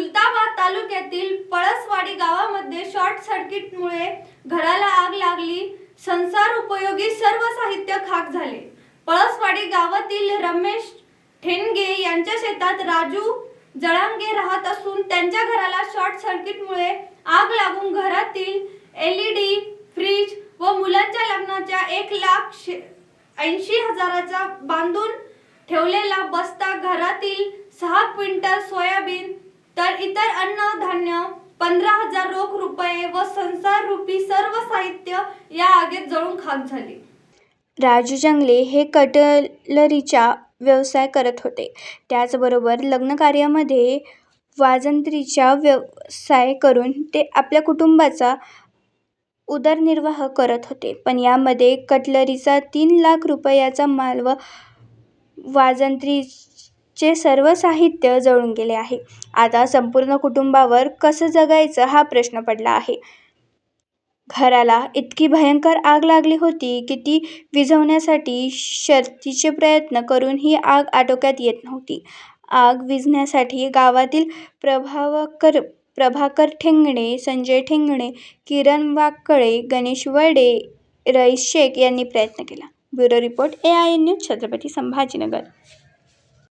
खुलताबाद तालुक्यातील पळसवाडी गावामध्ये शॉर्ट सर्किटमुळे घराला आग लागली. संसार उपयोगी सर्व साहित्य खाक झाले. पळसवाडी गावातील रमेश ठेणगे यांच्या शेतात राजू जळांगे राहत असून त्यांच्या घराला शॉर्ट सर्किटमुळे आग लागून घरातील एलईडी फ्रीज व मुलांच्या लग्नाच्या एक लाख शे- ऐंशी हजाराचा बांधून ठेवलेला बस्ता घरातील सहा क्विंटल सोयाबीन तर इतर अन्नधान्य पंधरा हजार रोख रुपये व संसार रूपी सर्व साहित्य या आगीत जळून खाक झाले. राजू जंगले हे कटलरीचा व्यवसाय करत होते. त्याचबरोबर लग्नकार्यामध्ये वाजंत्रीचा व्यवसाय करून ते आपल्या कुटुंबाचा उदरनिर्वाह करत होते. पण यामध्ये कटलरीचा तीन लाख रुपयाचा माल व चे सर्व साहित्य जळून गेले आहे. आता संपूर्ण कुटुंबावर कसं जगायचं हा प्रश्न पडला आहे. घराला इतकी भयंकर आग लागली होती की ती विझवण्यासाठी शर्थीचे प्रयत्न करून ही आग आटोक्यात येत नव्हती. आग विझण्यासाठी गावातील प्रभावकर प्रभाकर ठेंगणे संजय ठेंगणे किरण वाकळे गणेश वडे रईस शेख यांनी प्रयत्न केला. Bureau report A I N news Chhatrapati Sambhajinagar.